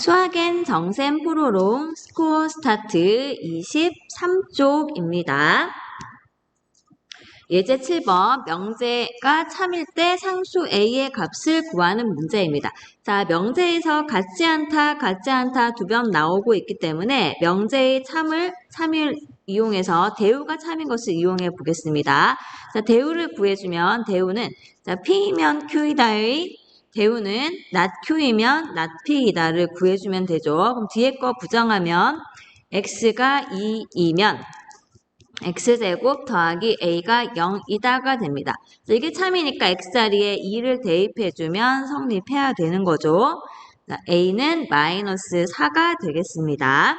수학엔 정샘 프로롱 스코어 스타트 23쪽입니다. 예제 7번 명제가 참일 때 상수 A의 값을 구하는 문제입니다. 자, 명제에서 같지 않다, 같지 않다 두번 나오고 있기 때문에 명제의 참을 참을 이용해서 대우가 참인 것을 이용해 보겠습니다. 자, 대우를 구해주면 대우는 자, P이면 Q이다의 대우는 not Q이면 not P이다를 구해주면 되죠. 그럼 뒤에 거 부정하면 X가 2이면 x제곱 더하기 a가 0이다가 됩니다. 이게 참이니까 x자리에 2를 대입해주면 성립해야 되는 거죠. 자, a는 마이너스 4가 되겠습니다.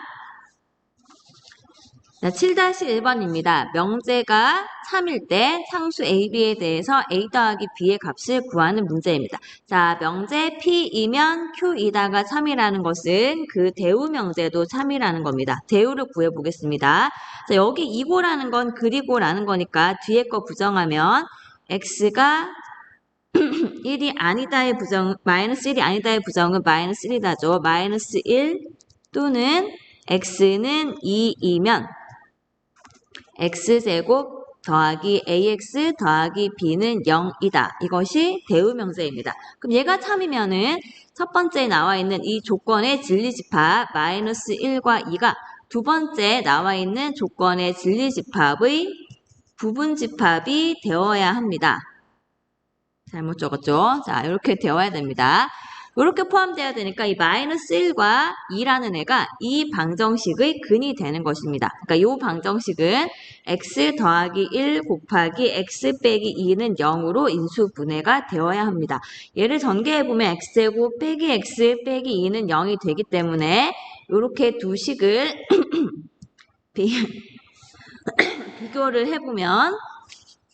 자, 7-1번입니다. 명제가 3일 때 상수 a, b에 대해서 a 더하기 b의 값을 구하는 문제입니다. 자, 명제 p이면 q이다가 3이라는 것은 그 대우 명제도 3이라는 겁니다. 대우를 구해보겠습니다. 자, 여기 이고라는 건 그리고라는 거니까 뒤에 거 부정하면 x가 1이 아니다의 부정, 마이너스 1이 아니다의 부정은 마이너스 1이다죠. 마이너스 1 또는 x는 2이면 x제곱 더하기 ax 더하기 b는 0이다. 이것이 대우 명제입니다. 그럼 얘가 참이면은 첫 번째 나와 있는 이 조건의 진리집합 마이너스 1과 2가 두 번째 나와 있는 조건의 진리집합의 부분집합이 되어야 합니다. 잘못 적었죠? 자, 이렇게 되어야 됩니다. 이렇게 포함되어야 되니까 이 마이너스 1과 2라는 애가 이 방정식의 근이 되는 것입니다. 그러니까 이 방정식은 x 더하기 1 곱하기 x 빼기 2는 0으로 인수분해가 되어야 합니다. 얘를 전개해보면 x제곱 빼기 x 빼기 2는 0이 되기 때문에 이렇게 두 식을 비, 비교를 해보면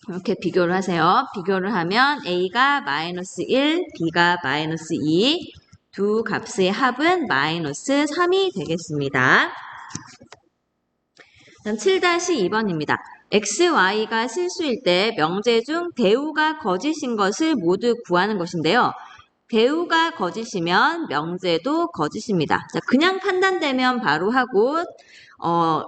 이렇게 비교를 하세요. 비교를 하면 A가 마이너스 1, B가 마이너스 2, 두 값의 합은 마이너스 3이 되겠습니다. 7-2번입니다. X, Y가 실수일 때 명제 중 대우가 거짓인 것을 모두 구하는 것인데요. 대우가 거짓이면 명제도 거짓입니다. 자, 그냥 판단되면 바로 하고 어,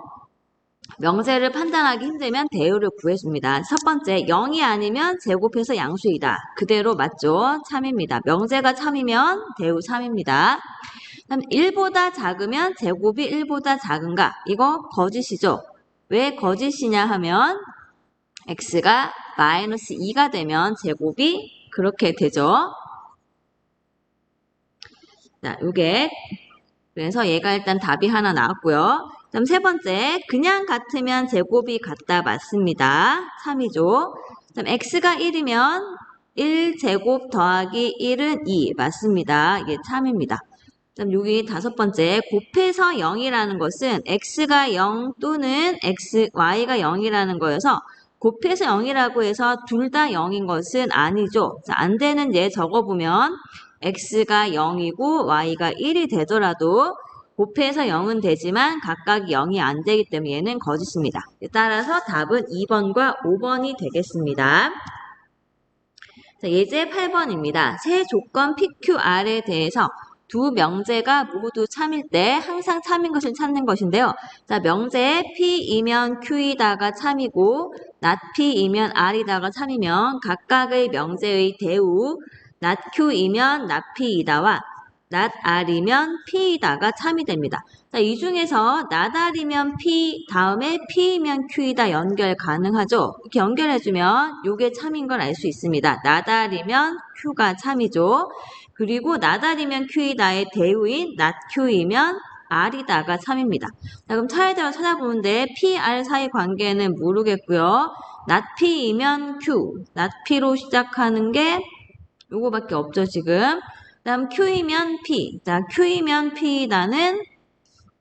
명제를 판단하기 힘들면 대우를 구해줍니다. 첫 번째, 0이 아니면 제곱해서 양수이다. 그대로 맞죠? 참입니다. 명제가 참이면 대우 참입니다. 다음 1보다 작으면 제곱이 1보다 작은가? 이거 거짓이죠? 왜 거짓이냐 하면 x가 마이너스 2가 되면 제곱이 그렇게 되죠. 자, 요게 그래서 얘가 일단 답이 하나 나왔고요. 그럼 세 번째, 그냥 같으면 제곱이 같다 맞습니다. 3이죠. 그럼 x가 1이면 1제곱 더하기 1은 2 맞습니다. 이게 참입니다. 그럼 여기 다섯 번째, 곱해서 0이라는 것은 x가 0 또는 x, y가 0이라는 거여서 곱해서 0이라고 해서 둘 다 0인 것은 아니죠. 안 되는 예 적어보면 x가 0이고 y가 1이 되더라도 곱해서 0은 되지만 각각 0이 안 되기 때문에 얘는 거짓입니다. 따라서 답은 2번과 5번이 되겠습니다. 자, 예제 8번입니다. 세 조건 PQR에 대해서 두 명제가 모두 참일 때 항상 참인 것을 찾는 것인데요. 자, 명제 P이면 Q이다가 참이고 not P이면 R이다가 참이면 각각의 명제의 대우 not Q이면 not P이다와 R이면 P이다가 참이 됩니다. 자, 이 중에서 R이면 P 다음에 P이면 Q이다 연결 가능하죠? 이렇게 연결해주면 이게 참인 걸 알 수 있습니다. R이면 Q가 참이죠. 그리고 R이면 Q이다의 대우인 not Q이면 R이다가 참입니다. 자, 그럼 차례대로 찾아보는데 P, R 사이 관계는 모르겠고요. not P이면 Q, not P로 시작하는 게 요거밖에 없죠, 지금. 다음 Q이면 P. 자, Q이면 P다는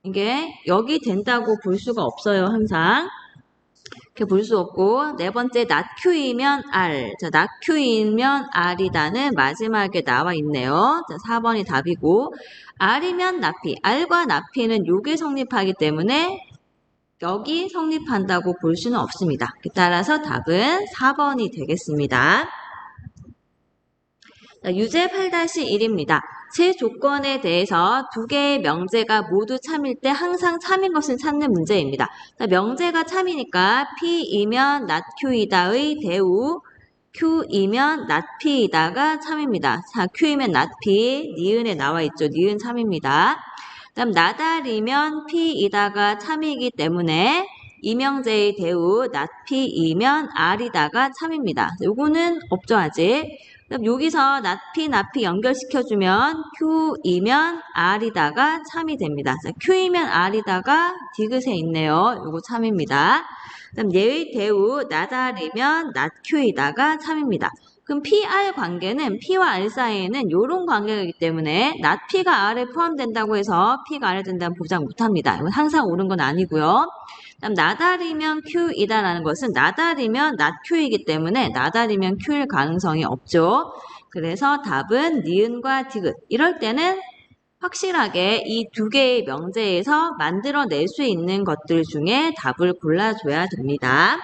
이게 여기 된다고 볼 수가 없어요, 항상. 이렇게 볼 수 없고 네 번째 not Q이면 R. 자, not Q이면 R이다는 마지막에 나와 있네요. 자, 4번이 답이고 R이면 P. R과 P는 요게 성립하기 때문에 여기 성립한다고 볼 수는 없습니다. 따라서 답은 4번이 되겠습니다. 자, 유제 8-1입니다. 제 조건에 대해서 두 개의 명제가 모두 참일 때 항상 참인 것을 찾는 문제입니다. 자, 명제가 참이니까 P이면 not Q이다의 대우 Q이면 not P이다가 참입니다. 자, Q이면 not P, 니은에 나와 있죠. 니은 참입니다. 그다음 나달이면 P이다가 참이기 때문에 이명제의 대우 P이면 R이다가 참입니다. 요거는 없죠 아직. 그럼 여기서 나피 나피 연결시켜주면 Q이면 R이다가 참이 됩니다. 자, Q이면 R이다가 디귿에 있네요. 요거 참입니다. 그럼 얘의 대우 나달이면 낫Q이다가 참입니다. 그럼 PR 관계는 P와 R 사이에는 이런 관계이기 때문에 not P가 R에 포함된다고 해서 P가 R에 된다면 보장 못합니다. 항상 옳은 건 아니고요. 그다음 나달이면 Q이다라는 것은 나달이면 not Q이기 때문에 나달이면 Q일 가능성이 없죠. 그래서 답은 니은과 디귿. 이럴 때는 확실하게 이 두 개의 명제에서 만들어낼 수 있는 것들 중에 답을 골라줘야 됩니다.